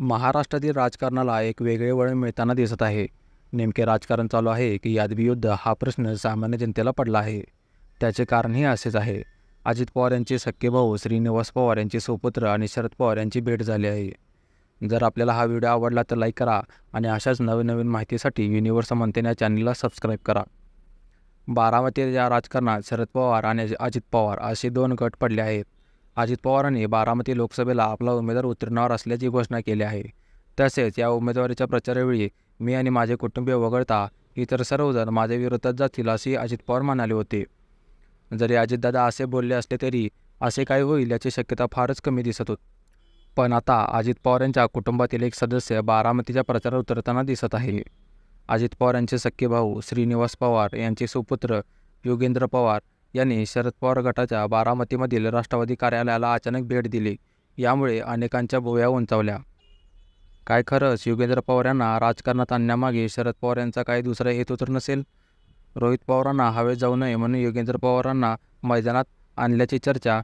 महाराष्ट्रातील राजकारणाला एक वेगळे वळण मिळताना दिसत आहे. नेमके राजकारण चालू आहे की यादवी युद्ध हा प्रश्न सामान्य जनतेला पडला आहे. त्याचे कारणही असेच आहे. अजित पवार यांचे सख्खे भाऊ श्रीनिवास पवार यांचे सुपुत्र आणि शरद पवार यांची भेट झाली आहे. जर आपल्याला हा व्हिडिओ आवडला तर लाईक करा आणि अशाच नवीन नवीन माहितीसाठी युनिवर्स मंथन या चॅनलला सबस्क्राईब करा. बारामतीच्या राजकारणात शरद पवार आणि अजित पवार असे दोन गट पडले आहेत. अजित पवारांनी बारामती लोकसभेला आपला उमेदवार उतरणार असल्याची घोषणा केली आहे. तसेच या उमेदवारीच्या प्रचारावेळी मी आणि माझे कुटुंबीय वगळता इतर सर्वजण माझ्या विरोधात जातील असे अजित पवार म्हणाले होते. जरी अजितदादा असे बोलले असले तरी असे काय होईल याची शक्यता फारच कमी दिसत होती. पण आता अजित पवार यांच्या कुटुंबातील एक सदस्य बारामतीच्या प्रचारात उतरताना दिसत आहे. अजित पवार यांचे सख्खे भाऊ श्रीनिवास पवार यांचे सुपुत्र योगेंद्र पवार यांनी शरद पवार गटाच्या बारामतीमधील राष्ट्रवादी कार्यालयाला अचानक भेट दिली. यामुळे अनेकांच्या भुवया उंचावल्या. काय खरंच योगेंद्र पवार यांना राजकारणात आणण्यामागे शरद पवार यांचा काही दुसरा हेतू तर नसेल? रोहित पवारांना हवेत जाऊ नये म्हणून योगेंद्र पवारांना मैदानात आणल्याची चर्चा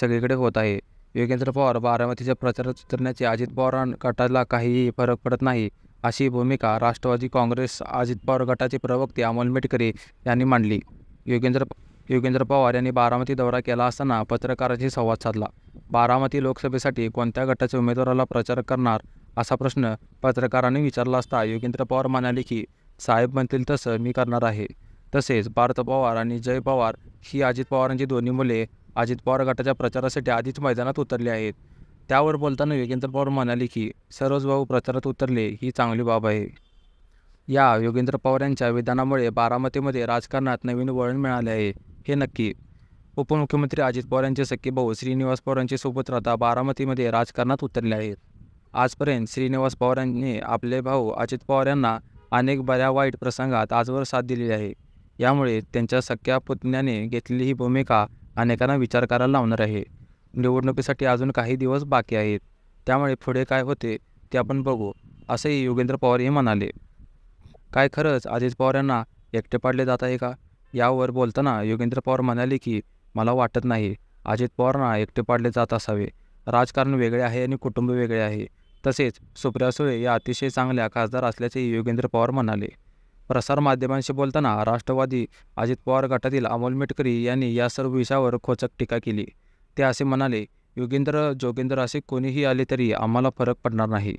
सगळीकडे होत आहे. योगेंद्र पवार बारामतीच्या प्रचारात उतरण्याचे अजित पवार गटाला काहीही फरक पडत नाही अशी भूमिका राष्ट्रवादी काँग्रेस अजित पवार गटाचे प्रवक्ते अमोल मेटकरी यांनी मांडली. योगेंद्र योगेंद्र पवार यांनी बारामती दौरा केला असताना पत्रकारांशी संवाद साधला. बारामती लोकसभेसाठी कोणत्या गटाच्या उमेदवाराला प्रचार करणार असा प्रश्न पत्रकारांनी विचारला असता योगेंद्र पवार म्हणाले की साहेब म्हणतील तसं मी करणार आहे. तसेच पार्थ पवार आणि जय पवार ही अजित पवारांची दोन्ही मुले अजित पवार गटाच्या प्रचारासाठी आधीच मैदानात उतरली आहेत. त्यावर बोलताना योगेंद्र पवार म्हणाले की सरोज भाऊ प्रचारात उतरले ही चांगली बाब आहे. या योगेंद्र पवार यांच्या विधानामुळे बारामतीमध्ये राजकारणात नवीन वळण मिळाले आहे. हे नक्की. उपमुख्यमंत्री अजित पवार यांचे सख्खे भाऊ श्रीनिवास पवार यांचे सुपुत्र आता बारामतीमध्ये राजकारणात उतरले आहेत. आजपर्यंत श्रीनिवास पवार यांनी आपले भाऊ अजित पवार यांना अनेक बऱ्या वाईट प्रसंगात आजवर साथ दिलेली आहे. यामुळे त्यांच्या सख्या पुतण्याने घेतलेली ही भूमिका अनेकांना विचार करायला लावणार आहे. निवडणुकीसाठी अजून काही दिवस बाकी आहेत. त्यामुळे पुढे काय होते ते आपण बघू असेही योगेंद्र पवार हे म्हणाले. काय खरंच अजित पवार यांना एकटे पाडले जात आहे का? यावर बोलताना योगेंद्र पवार म्हणाले की मला वाटत नाही अजित पवारांना एकटे पाडले जात असावे. राजकारण वेगळे आहे आणि कुटुंब वेगळे आहे. तसेच सुप्रिया सुळे या अतिशय चांगल्या खासदार असल्याचे योगेंद्र पवार म्हणाले. प्रसारमाध्यमांशी बोलताना राष्ट्रवादी अजित पवार गटातील अमोल मेटकरी यांनी या सर्व विषयावर खोचक टीका केली. ते असे म्हणाले योगेंद्र जोगेंद्र असे कोणीही आले तरी आम्हाला फरक पडणार नाही.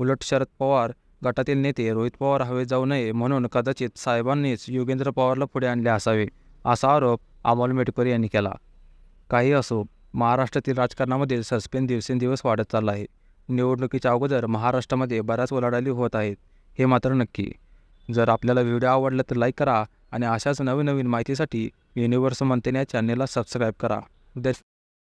उलट शरद पवार गटातील नेते रोहित पवार हवे जाऊ नये म्हणून कदाचित साहेबांनीच योगेंद्र पवारला पुढे आणले असावे असा आरोप अमोल मेटकर यांनी केला. काही असो महाराष्ट्रातील राजकारणामध्ये सस्पेन दिवसेंदिवस वाढत चालला आहे. निवडणुकीच्या अगोदर महाराष्ट्रामध्ये बऱ्याच उलाढाली होत आहेत हे मात्र नक्की. जर आपल्याला व्हिडिओ आवडला तर लाईक करा आणि अशाच नवीन नवीन माहितीसाठी युनिव्हर्स मंथन या चॅनेलला सबस्क्राईब करा. उद्या